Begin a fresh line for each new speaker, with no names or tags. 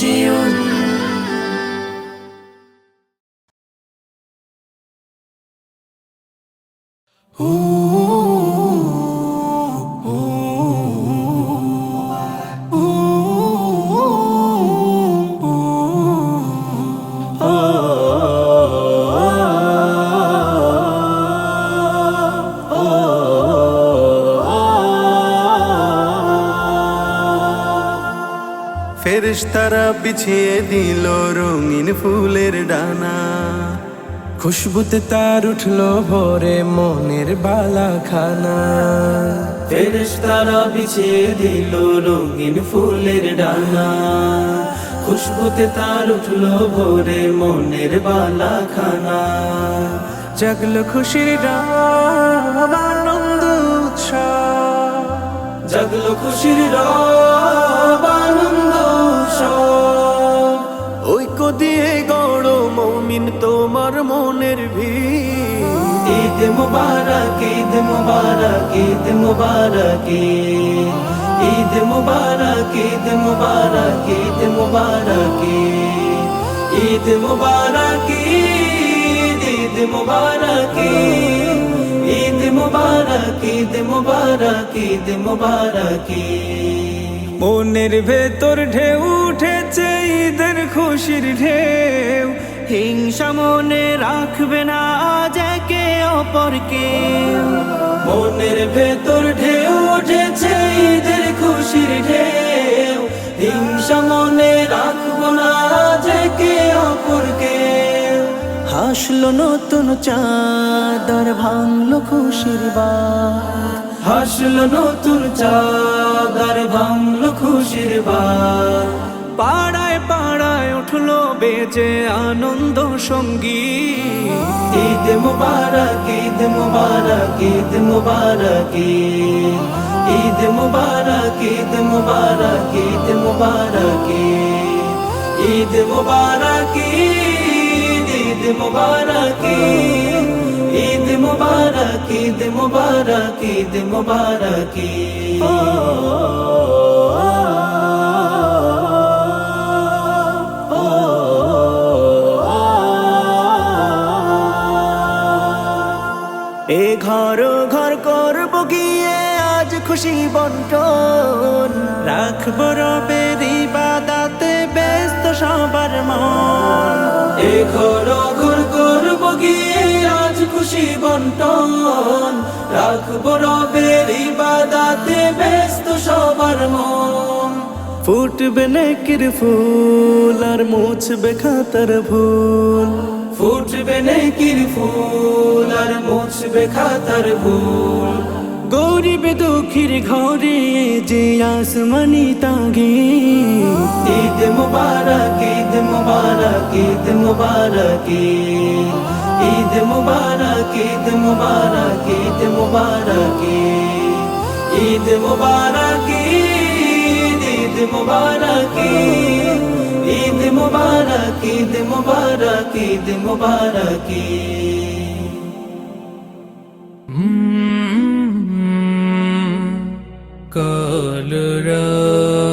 যেও Ooh.
ফেরেশতারা বিছিয়ে দিল রঙিন ফুলের ডানা। খুশবুতে তার উঠল ভোরে মনের বালা খানা
ফেরেশতারা বিছিয়ে দিল রঙিন ফুলের ডানা। খুশবুতে তার উঠল ভোরে মনের বালা খানা
জাগলো খুশির ডানা আনন্দ, উৎসব।
জাগলো খুশির উৎসব।
ঐক্য দিয়ে গড় মৌমিন তোমার মনের ভিড়
ঈদ মুবারক ঈদ মুবারক ঈদ মুবারক। ঈদ মুবারক ঈদ মুবারক ঈদ মুবারক। ঈদ মুবারক, ঈদ ঈদ মুবারক। ঈদ মুবারক ঈদ মুবারক ঈদ মুবারক।
মনের ভেতর ঢেউ উঠেছে, ঈদের খুশির ঢেউ। হিংসা মনে রাখবে না আজ একে অপরকে।
মনের ভেতর ঢেউ উঠেছে, ঈদের খুশির ঢেউ। হিংসা মনে রাখব না যে কে অপরকে।
হাসলো নতুন চাদর ভাঙলো খুশির বার
হাসলো নতুন চাঁদার ভাঙলো খুশির বার।
পাড়ায় পাড়ায় উঠল বেজে আনন্দ সঙ্গী।
ঈদ মুবারক ঈদ মুবারক ঈদ মুবারক। ঈদ মুবারক ঈদ মুবারক ঈদ মুবারক। ঈদ মুবারক ঈদ মুবারক ঈদ মুবারক ঈদ মুবারক ঈদ মুবারক।
এ ঘর ঘর করব গিয়ে আজ খুশি বন্টন। রাখব রবের ইবাদাতে ব্যস্ত সবার মন।
ঘর ঘর করব গিয়ে আজ খুশি বন্টন। রাখব রবের ইবাদাতে ব্যস্ত সবার মন।
ফুটবে নেকির ফুল আর মুছবে খাতার ভুল।
ফুটবে নেকির ফুল আর মুছবে খাতার ভুল।
গরিব দুঃখীর ঘরে যে আসমানি তাগে
ঈদ মুবারক ঈদ মুবারক ঈদ মুবারক ঈদ মুবারক ঈদ মুবারক ঈদ মুবারক ঈদ মুবারক ঈদ ঈদ মুবারক ঈদ মুবারক ঈদ মুবারক ঈদ মুবারক কলরা